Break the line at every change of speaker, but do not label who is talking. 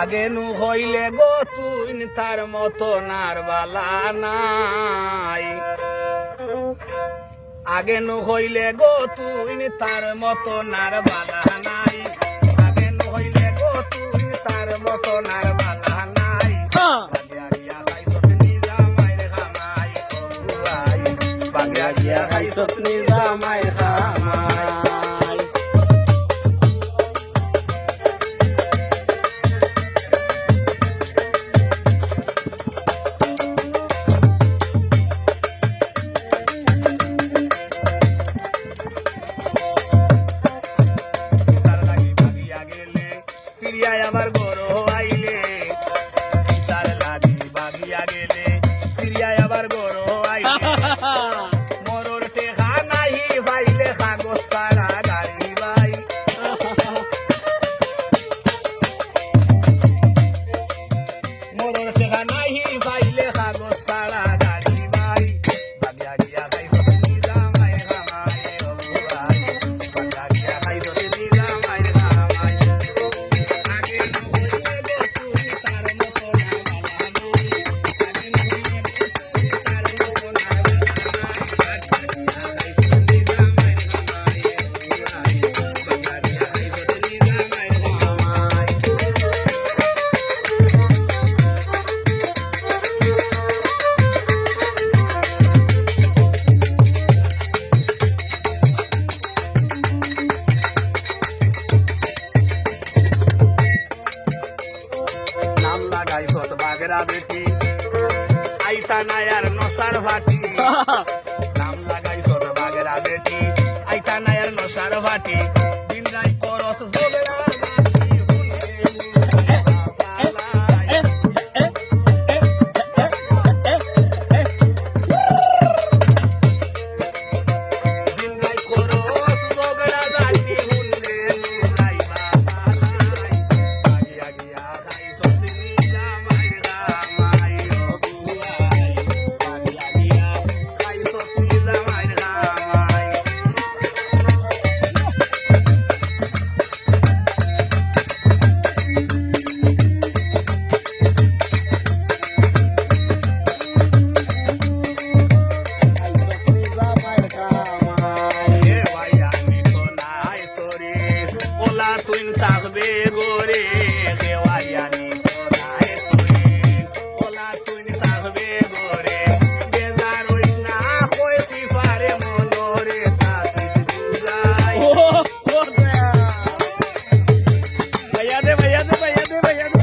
আগে নু হইলে গো তুই তার মতো নার বালা নাই। আগে নু হইলে গো তুই তার মতো নার বালা নাই স্বপ্নে জামাই খামা তেরা বেটি। আইতা নাই আর নসার ভাটি। নাম লাগাই সোর বাগেরা বেটি। আইতা নাই আর নসার ভাটি। Vaya de, vaya de, vaya de, vaya de.